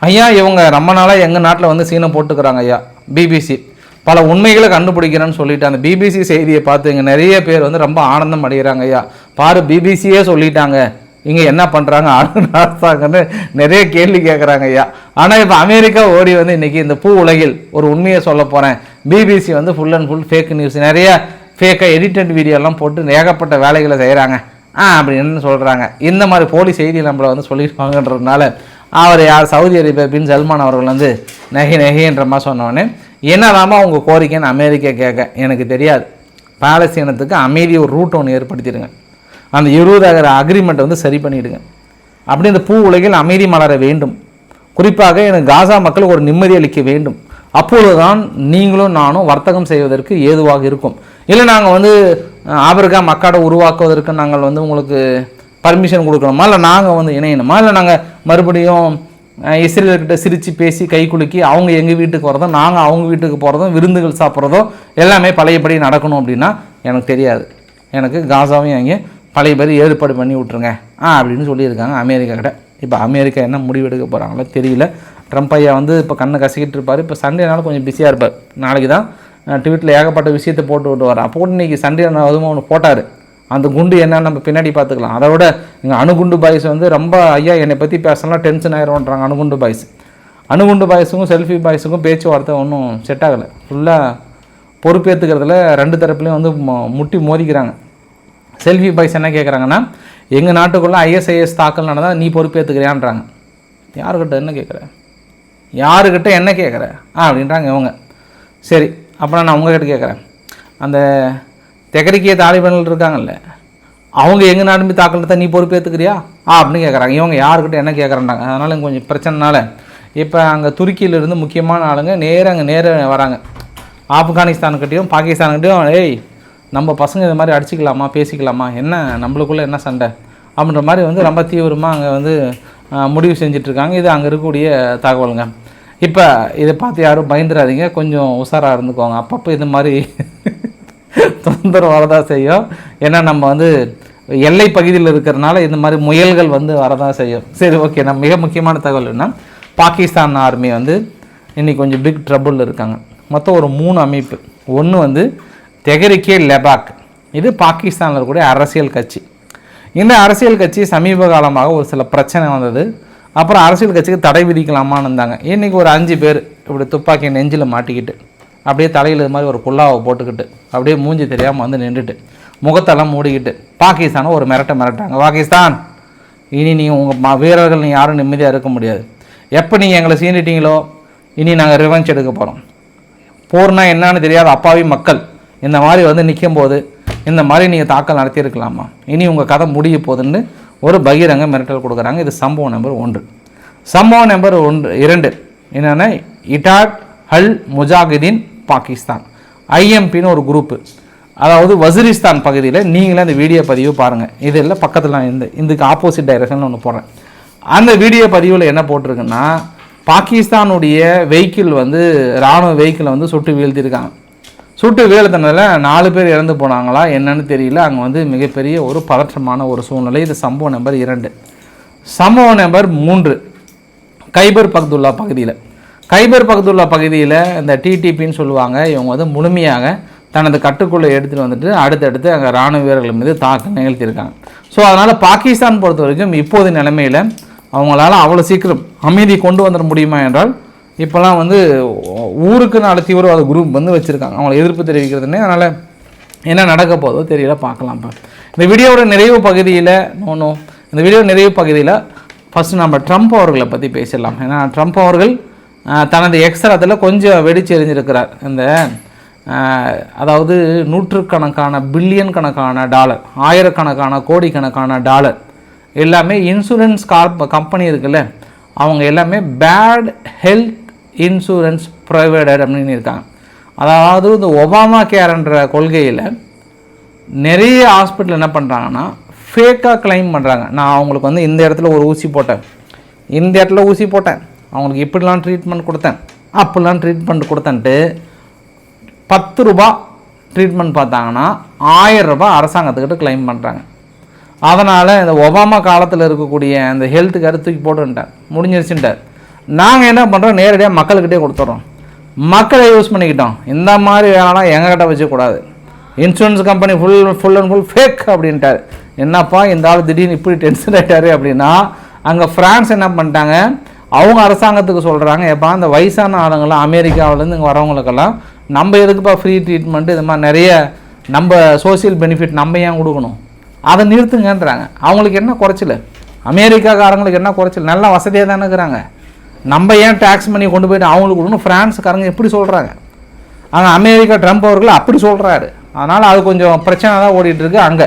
ஐயா இவங்க ரொம்ப நாளாக எங்கள் நாட்டில் வந்து சீனை போட்டுக்கிறாங்க ஐயா பிபிசி பல உண்மைகளை கண்டுபிடிக்கிறேன்னு சொல்லிட்டு அந்த பிபிசி செய்தியை பார்த்து இங்கே நிறைய பேர் வந்து ரொம்ப ஆனந்தம் அடைகிறாங்க ஐயா. பாரு பிபிசியே சொல்லிட்டாங்க. இங்கே என்ன பண்ணுறாங்க அரசாங்கன்னு நிறைய கேள்வி கேட்குறாங்க ஐயா. ஆனால் இப்போ அமெரிக்கா ஓடி வந்து இன்றைக்கி இந்த பூ உலகில் ஒரு உண்மையை சொல்ல போகிறேன் பிபிசி வந்து full and full fake news நிறைய ஃபேக்காக எடிட்டட் வீடியோலாம் போட்டு ஏகப்பட்ட வேலைகளை செய்கிறாங்க ஆ அப்படின்னு சொல்கிறாங்க இந்த மாதிரி போலி செய்தி நம்மளை வந்து சொல்லியிருப்பாங்கன்றதுனால அவர் யார்? சவுதி அரேபியா பின் சல்மான் அவர்கள் வந்து நகை நகைன்ற மாதிரி சொன்னோடனே என்னதாமா உங்கள் கோரிக்கைன்னு அமெரிக்கா கேட்க எனக்கு தெரியாது. பாலஸ்தீனத்துக்கு அமைதி ஒரு ரூட் ஒன்று ஏற்படுத்திடுங்க. அந்த இருபதாயிரம் அக்ரிமெண்ட்டை வந்து சரி பண்ணிவிடுங்க அப்படி இந்த பூ உலகில் அமைதி மலர வேண்டும். குறிப்பாக எனக்கு காசா மக்களுக்கு ஒரு நிம்மதி அளிக்க வேண்டும். அப்பொழுதுதான் நீங்களும் நானும் வர்த்தகம் செய்வதற்கு ஏதுவாக இருக்கும். இல்லை நாங்கள் வந்து அஹ், மக்காடை உருவாக்குவதற்கு நாங்கள் வந்து உங்களுக்கு பர்மிஷன் கொடுக்கணுமா? இல்லை நாங்கள் வந்து இணையணுமா? இல்லை நாங்கள் மறுபடியும் இஸ்ரேலர்கிட்ட சிரித்து பேசி கை குலுக்கி அவங்க எங்கள் வீட்டுக்கு வரதும் நாங்கள் அவங்க வீட்டுக்கு போகிறதும் விருந்துகள் சாப்பிட்றதும் எல்லாமே பழையபடி நடக்கணும் அப்படின்னா எனக்கு தெரியாது. எனக்கு காசாவையும் அங்கே பழைய பேர் ஏற்பாடு பண்ணி விட்ருங்க ஆ அப்படின்னு சொல்லியிருக்காங்க அமெரிக்கா கிட்ட. இப்போ அமெரிக்கா என்ன முடிவெடுக்க போகிறாங்களோ தெரியல. ட்ரம்ப் ஐயா வந்து இப்போ கண்ணை கசிக்கிட்டு இருப்பார். இப்போ சண்டேனால கொஞ்சம் பிஸியாக இருப்பார். நாளைக்கு தான் ட்விட்டில் ஏகப்பட்ட விஷயத்தை போட்டு விட்டு வர அப்போ இன்னைக்கு சண்டே அதுவும் ஒன்று போட்டார். அந்த குண்டு என்னன்னு நம்ம பின்னாடி பார்த்துக்கலாம். அதை விட இங்கே அணுகுண்டு பாய்ஸ் வந்து ரொம்ப ஐயா என்னை பற்றி பேசலாம் டென்ஷன் ஆயிரும்ன்றாங்க அணுகுண்டு பாய்ஸ். அணுகுண்டு பாய்ஸுக்கும் செல்ஃபி பாய்ஸுக்கும் பேச்சுவார்த்தை ஒன்றும் செட் ஆகலை. ஃபுல்லாக பொறுப்பேற்றுக்கிறதுல ரெண்டு தரப்புலையும் வந்து முட்டி மோதிக்கிறாங்க. செல்ஃபி பாய்ஸ் என்ன கேட்குறாங்கன்னா எங்கள் நாட்டுக்குள்ளே ஐஎஸ்ஐஎஸ் தாக்கல் நடந்தால் நீ பொறுப்பேற்றுக்கிறியான்றாங்க யாருக்கிட்ட என்ன கேட்குற யாருக்கிட்ட என்ன கேட்குற ஆ அப்படின்றாங்க இவங்க. சரி அப்புறம் நான் உங்ககிட்ட கேட்குறேன் அந்த தெகரிக்கிய தாலிபான்கள் இருக்காங்கல்ல அவங்க எங்கள் நாடு தாக்கல் தான் நீ பொறுப்பேற்றுக்கிறியா ஆ அப்படின்னு கேட்குறாங்க இவங்க யாருக்கிட்ட என்ன கேட்குறாங்க அதனால் கொஞ்சம் பிரச்சனைனால இப்போ அங்கே துருக்கியிலிருந்து முக்கியமான ஆளுங்க நேராக அங்கே நேராக வராங்க. ஆப்கானிஸ்தான்கிட்டையும் பாகிஸ்தான்கிட்டையும் ஏய் நம்ம பசங்க இது மாதிரி அடிச்சுக்கலாமா பேசிக்கலாமா? என்ன நம்மளுக்குள்ளே என்ன சண்டை? அப்படின்ற மாதிரி வந்து ரொம்ப தீவிரமாக அங்கே வந்து முடிவு செஞ்சிட்ருக்காங்க. இது அங்கே இருக்கக்கூடிய தகவலுங்க. இப்போ இதை பார்த்து யாரும் பயந்துடாதீங்க கொஞ்சம் உஷாராக இருந்துக்கோங்க. அப்பப்போ இது மாதிரி தொந்தரவு வரதான் செய்யும். ஏன்னா நம்ம வந்து எல்லை பகுதியில் இருக்கிறனால இந்த மாதிரி முயல்கள் வந்து வரதான் செய்யும். சரி ஓகே. நம்ம மிக முக்கியமான தகவல் என்ன பாகிஸ்தான் ஆர்மி வந்து இன்றைக்கி கொஞ்சம் பிக் ட்ரபுளில் இருக்காங்க. மொத்தம் ஒரு மூணு அமைப்பு. ஒன்று வந்து தெஹரிக்கே லெபாக். இது பாகிஸ்தானில் இருக்கக்கூடிய அரசியல் கட்சி. இந்த அரசியல் கட்சி சமீப காலமாக ஒரு சில பிரச்சனை வந்தது. அப்புறம் அரசியல் கட்சிக்கு தடை விதிக்கலாமான்னு இருந்தாங்க. இன்றைக்கி ஒரு அஞ்சு பேர் இப்படி துப்பாக்கி நெஞ்சில் மாட்டிக்கிட்டு அப்படியே தலையில் இது மாதிரி ஒரு குல்லாவை போட்டுக்கிட்டு அப்படியே மூஞ்சி தெரியாமல் வந்து நின்றுட்டு முகத்தெல்லாம் மூடிக்கிட்டு பாகிஸ்தானை ஒரு மிரட்ட மிரட்டாங்க பாகிஸ்தான் இனி நீங்கள் உங்கள் வீரர்கள் நீ யாரும் நிம்மதியாக இருக்க முடியாது. எப்போ நீங்கள் எங்களை சீண்டிட்டீங்களோ இனி நாங்கள் ரிவெஞ்ச் எடுக்க போகிறோம் போர்னால் என்னன்னு தெரியாத அப்பாவி மக்கள் இந்த மாதிரி வந்து நிற்கும் போது இந்த மாதிரி நீங்கள் தாக்கல் நடத்தியிருக்கலாமா? இனி உங்கள் கதை முடிய போகுதுன்னு ஒரு பகிரங்க மிரட்டல் கொடுக்குறாங்க. இது சம்பவம் நம்பர் ஒன்று. சம்பவம் நம்பர் ஒன்று இரண்டு. என்னென்னா இட்டாட் ஹல் முஜாகிதீன் பாகிஸ்தான். ஐஎம்பின்னு ஒரு குரூப்பு அதாவது வசிரிஸ்தான் பகுதியில் நீங்களே அந்த வீடியோ பதிவு பாருங்கள் இது இல்லை பக்கத்தில் நான் இந்த இதுக்கு ஆப்போசிட் டைரக்ஷனில் ஒன்று போடுறேன். அந்த வீடியோ பதிவில் என்ன போட்டிருக்குன்னா பாகிஸ்தானுடைய வெஹிக்கிள் வந்து இராணுவ வெஹிக்கிளை வந்து சுட்டு வீழ்த்திருக்காங்க சுட்டு வீழ்த்தினதில் நாலு பேர் இறந்து போனாங்களா என்னன்னு தெரியல. அங்கே வந்து மிகப்பெரிய ஒரு பதற்றமான ஒரு சூழ்நிலை. இது சம்பவம் நம்பர் இரண்டு. சம்பவம் நம்பர் மூன்று. கைபர் பக்துல்லா பகுதியில். கைபர் பக்துல்லா பகுதியில் இந்த டிடிபின்னு சொல்லுவாங்க. இவங்க வந்து முழுமையாக தனது கட்டுக்குள்ளே எடுத்துகிட்டு வந்துட்டு அடுத்தடுத்து அங்கே ராணுவ வீரர்கள் மீது தாக்கம் நிகழ்த்தியிருக்காங்க. ஸோ அதனால் பாகிஸ்தான் பொறுத்த வரைக்கும் இப்போது நிலைமையில் அவங்களால அவ்வளோ சீக்கிரம் அமைதி கொண்டு வந்துட முடியுமா என்றால் இப்போல்லாம் வந்து ஊருக்கு நாலு தீவிரவாத குரூப் வந்து வச்சுருக்காங்க. அவங்களை எதிர்ப்பு தெரிவிக்கிறதுனே அதனால் என்ன நடக்க போதோ தெரியல பார்க்கலாம்ப்பா இந்த வீடியோவோட நிறைவு பகுதியில் நோ இந்த வீடியோ நிறைவு பகுதியில் ஃபஸ்ட்டு நம்ம ட்ரம்ப் அவர்களை பற்றி பேசிடலாம். ஏன்னா ட்ரம்ப் அவர்கள் தனது எக்ஸரத்தில் கொஞ்சம் வெடிச்சு எறிஞ்சிருக்கிறார் இந்த அதாவது நூற்றுக்கணக்கான பில்லியன் கணக்கான டாலர் ஆயிரக்கணக்கான கோடிக்கணக்கான டாலர் எல்லாமே இன்சூரன்ஸ் கார்ப் கம்பெனி இருக்குல்ல அவங்க எல்லாமே பேட் ஹெல்த் இன்சூரன்ஸ் ப்ரொவைடர் அப்படின்னு இருக்காங்க. அதாவது இந்த ஒபாமா கேர்ன்ற கொள்கையில் நிறைய ஹாஸ்பிட்டல் என்ன பண்ணுறாங்கன்னா ஃபேக்காக கிளைம் பண்ணுறாங்க நான் அவங்களுக்கு வந்து இந்த இடத்துல ஒரு ஊசி போட்டேன். இந்த இடத்துல ஊசி போட்டேன். அவங்களுக்கு இப்படிலாம் ட்ரீட்மெண்ட் கொடுத்தேன். அப்படிலாம் ட்ரீட்மெண்ட் கொடுத்தேன்ட்டு பத்து ரூபா ட்ரீட்மெண்ட் பார்த்தாங்கன்னா ஆயிரம் ரூபா அரசாங்கத்துக்கிட்ட கிளைம் பண்ணுறாங்க அதனால் இந்த ஒபாமா காலத்தில் இருக்கக்கூடிய அந்த ஹெல்த் கார்டு தூக்கி போட்டுன்ட்டார். முடிஞ்சிருச்சுட்டார் நாங்கள் என்ன பண்ணுறோம் நேரடியாக மக்கள்கிட்டே கொடுத்துட்றோம் மக்களை யூஸ் பண்ணிக்கிட்டோம். இந்த மாதிரி வேலைலாம் எங்ககிட்ட வச்சுக்கூடாது insurance company full full and full fake அப்படின்ட்டார். என்னப்பா இந்த ஆள் திடீர்னு இப்படி டென்ஷன் ஆகிட்டாரு அப்படின்னா அங்கே ஃப்ரான்ஸ் என்ன பண்ணிட்டாங்க? அவங்க அரசாங்கத்துக்கு சொல்கிறாங்க எப்போ அந்த வயசான ஆளுங்களாம் அமெரிக்காவிலேருந்து இங்கே வரவங்களுக்கெல்லாம் நம்ம எதுக்குப்பா ஃப்ரீ ட்ரீட்மெண்ட் இது மாதிரி நிறைய நம்ம சோஷியல் பெனிஃபிட் நம்ம ஏன் கொடுக்கணும்? அதை நிறுத்துங்கன்றாங்க. அவங்களுக்கு என்ன குறைச்சல்? அமெரிக்காக்காரங்களுக்கு என்ன குறைச்சல்? நல்லா வசதியாக தானே இருக்கிறாங்க. நம்ம ஏன் டேக்ஸ் பண்ணி கொண்டு போயிட்டு அவங்களுக்கு கொடுக்கணும் ஃப்ரான்ஸுக்காரங்க எப்படி சொல்கிறாங்க ஆனால் அமெரிக்கா ட்ரம்ப் அவர்கள் அப்படி சொல்கிறாரு அதனால் அது கொஞ்சம் பிரச்சனை தான் ஓடிட்டுருக்கு அங்கே.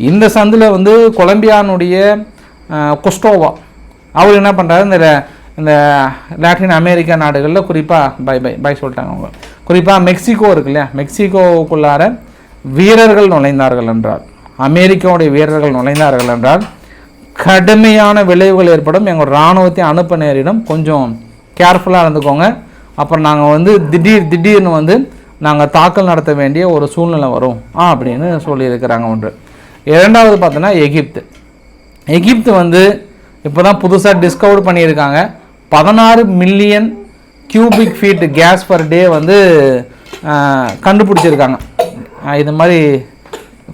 இந்த சந்தில் வந்து கொலம்பியானுடைய கொஸ்டோவா அவர் என்ன பண்ணுறாரு இந்த இந்த லாட்டின் அமெரிக்கா நாடுகளில் குறிப்பாக பை பை பை சொல்லிட்டாங்க அவங்க. குறிப்பாக மெக்சிகோ இருக்கு இல்லையா? மெக்சிகோவுக்குள்ளார வீரர்கள் நுழைந்தார்கள் என்றால் அமெரிக்காவுடைய வீரர்கள் நுழைந்தார்கள் என்றால் கடுமையான விளைவுகள் ஏற்படும். எங்கள் இராணுவத்தை அனுப்ப நேரிடும். கொஞ்சம் கேர்ஃபுல்லாக இருந்துக்கோங்க. அப்புறம் நாங்கள் வந்து திடீர் திடீர்னு வந்து நாங்கள் தாக்கல் நடத்த வேண்டிய ஒரு சூழ்நிலை வரும். ஆ அப்படின்னு சொல்லியிருக்கிறாங்க ஒன்று. இரண்டாவது பார்த்தோன்னா எகிப்து. எகிப்து வந்து இப்போ தான் புதுசாக டிஸ்கவர் பண்ணியிருக்காங்க. பதினாறு million cubic feet gas per day வந்து கண்டுபிடிச்சிருக்காங்க. இது மாதிரி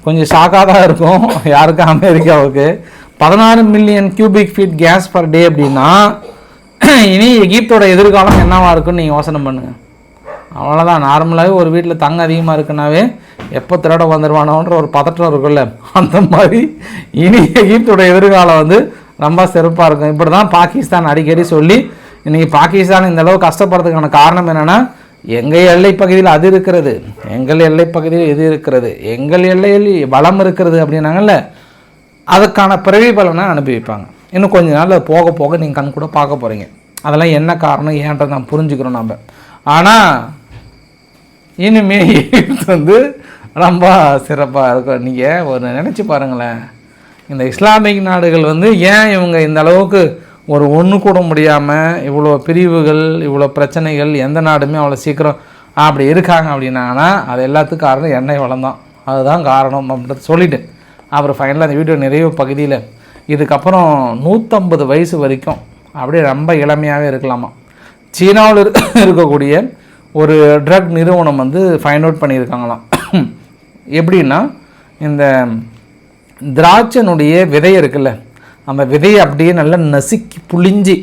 கொஞ்சம் ஷாக்காக தான் இருக்கும். யாருக்கும் அமெரிக்காவுக்கு. பதினாறு million cubic feet gas per day அப்படின்னா இனி எகிப்தோட எதிர்காலம் என்னவா இருக்குன்னு நீங்கள் யோசனை பண்ணுங்கள் அவ்வளோதான் நார்மலாகவே ஒரு வீட்டில் தங்கம் அதிகமாக இருக்குனாவே எப்போ திருட வந்துடுவானோன்ற ஒரு பதற்றம் இருக்குல்ல அந்த மாதிரி இனி எகிப்தோட எதிர்காலம் வந்து ரொம்ப சிறப்பாக இருக்கும். இப்படி தான் பாகிஸ்தான் அடிக்கடி சொல்லி இன்றைக்கி பாகிஸ்தான் இந்த அளவு கஷ்டப்படுறதுக்கான காரணம் என்னென்னா எங்கள் எல்லை பகுதியில் அது இருக்கிறது. எங்கள் எல்லை பகுதியில் இது இருக்கிறது. எங்கள் எல்லையில் வளம் இருக்கிறது அப்படின்னாங்கல்ல. அதுக்கான பிறவி பலனை அனுபவிப்பாங்க. இன்னும் கொஞ்ச நாள் போக போக நீங்கள் கண் கூட பார்க்க போகிறீங்க அதெல்லாம் என்ன காரணம் ஏன்றதை நான் புரிஞ்சுக்கிறோம் நம்ம ஆனால் இனிமே வந்து ரொம்ப சிறப்பாக இருக்கும். நீங்கள் ஒரு நினச்சி பாருங்களேன். இந்த இஸ்லாமிக் நாடுகள் வந்து ஏன் இவங்க இந்த அளவுக்கு ஒரு ஒன்று கூட முடியாமல் இவ்வளோ பிரிவுகள் இவ்வளோ பிரச்சனைகள் எந்த நாடுமே அவ்வளோ சீக்கிரம் அப்படி இருக்காங்க அப்படின்னாங்கன்னா அது எல்லாத்துக்கும் காரணம் எண்ணெய் வளம் தான் அதுதான் காரணம் அப்படின்றத சொல்லிவிட்டு அப்புறம் ஃபைனலாக அந்த வீடியோ நிறைவு பகுதியில். இதுக்கப்புறம் நூற்றம்பது வயசு வரைக்கும் அப்படியே ரொம்ப இளமையாகவே இருக்கலாமா. சீனாவில் இருக்கக்கூடிய ஒரு ட்ரக் நிறுவனம் வந்து ஃபைண்ட் அவுட் பண்ணியிருக்காங்களாம். எப்படின்னா இந்த திராட்சனுடைய விதை இருக்குல்ல அந்த விதையை அப்படியே நல்லா நசுக்கி புளிஞ்சி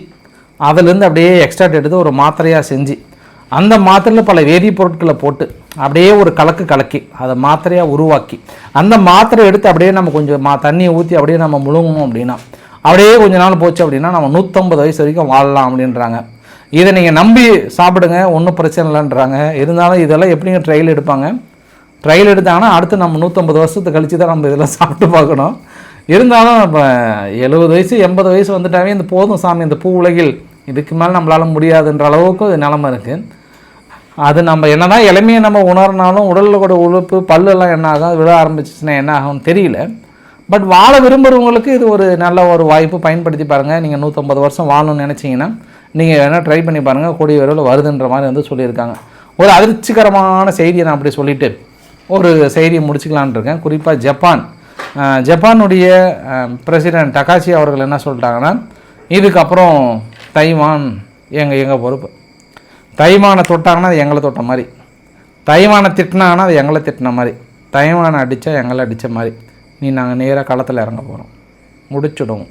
அதிலேருந்து அப்படியே எக்ஸ்ட்ராக்ட் எடுத்து ஒரு மாத்திரையாக செஞ்சு அந்த மாத்திரையில் பல வேதிப்பொருட்களை போட்டு அப்படியே ஒரு கலக்கு கலக்கி அதை மாத்திரையாக உருவாக்கி அந்த மாத்திரை எடுத்து அப்படியே நம்ம கொஞ்சம் மா தண்ணியை ஊற்றி அப்படியே நம்ம முழுங்கணும் அப்படின்னா அப்படியே கொஞ்ச நாள் போச்சு அப்படின்னா நம்ம நூற்றம்பது வயசு வரைக்கும் வாழலாம் அப்படின்றாங்க. இதை நீங்கள் நம்பி சாப்பிடுங்க ஒன்றும் பிரச்சனை இல்லைன்றாங்க. இருந்தாலும் இதெல்லாம் எப்படிங்க ட்ரையல் எடுப்பாங்க? ட்ரையல் எடுத்தாங்கன்னா அடுத்து நம்ம நூற்றம்பது வருஷத்துக்கு கழிச்சு தான் நம்ம இதெல்லாம் சாப்பிட்டு பார்க்கணும். இருந்தாலும் இப்போ எழுபது வயசு எண்பது வயசு வந்துட்டாவே இந்த போதும் சாமி இந்த பூ உலகில் இதுக்கு மேலே நம்மளால் முடியாதுன்ற அளவுக்கு நிலமை இருக்குது அது நம்ம என்னதான் இளமையை நம்ம உணர்னாலும் உடலில் கூட உழுப்பு பல்லெல்லாம் என்ன ஆகும்? அது விழ ஆரம்பிச்சிச்சுன்னா என்ன ஆகும்னு தெரியல. பட் வாழ விரும்புகிறவங்களுக்கு இது ஒரு நல்ல ஒரு வாய்ப்பு. பயன்படுத்தி பாருங்கள் நீங்கள் நூற்றம்பது வருஷம் வாழணும்னு நினச்சிங்கன்னா நீங்கள் வேணால் ட்ரை பண்ணி பாருங்கள் கூடிய விரைவில் வருதுன்ற மாதிரி வந்து சொல்லியிருக்காங்க. ஒரு அதிர்ச்சிகரமான செய்தியை நான் அப்படி சொல்லிவிட்டு ஒரு செய்தியை முடிச்சுக்கலான்னு இருக்கேன். குறிப்பாக ஜப்பான். ஜப்பானுடைய பிரசிடென்ட் டகாஷி அவர்கள் என்ன சொல்லிட்டாங்கன்னா இதுக்கப்புறம் தைவான் எங்கள் எங்கள் பொறுப்பு. தைவானை தொட்டாங்கன்னா அது எங்களை தொட்ட மாதிரி. தைவானை திட்டினாங்கன்னா அது எங்களை திட்டின மாதிரி. தைவானை அடித்தா எங்களை அடித்த மாதிரி. நீ நாங்கள் நேராக களத்தில் இறங்க போகிறோம் முடிச்சிடுவோம்.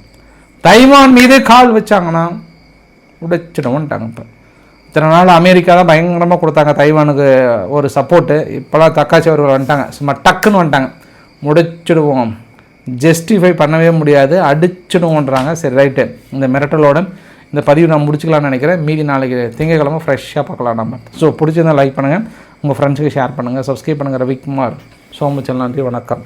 தைவான் மீது கால் வச்சாங்கன்னா முடிச்சிடுவோன்ட்டாங்க இப்போ. இத்தனை நாள் அமெரிக்கா தான் பயங்கரமாக கொடுத்தாங்க தைவானுக்கு ஒரு சப்போர்ட்டு இப்போலாம் தக்காச்சி அவர்கள் வந்துட்டாங்க. சும்மா டக்குன்னு வந்துட்டாங்க. முடிச்சிடுவோம். ஜஸ்டிஃபை பண்ணவே முடியாது. அடிச்சிடுவோன்றாங்க சரி ரைட்டு இந்த மிரட்டலோட இந்த பதிவு நான் முடிச்சுக்கலாம்னு நினைக்கிறேன். மீதி நாளைக்கு திங்கக்கிழமை ஃப்ரெஷ்ஷாக பார்க்கலாம் நம்ம. ஸோ பிடிச்சிருந்தா லைக் பண்ணுங்கள் உங்கள் ஃப்ரெண்ட்ஸுக்கு ஷேர் பண்ணுங்கள் சப்ஸ்கிரைப் பண்ணுங்கள் ரவிக்குமார். சோமுச்சல் நன்றி. வணக்கம்.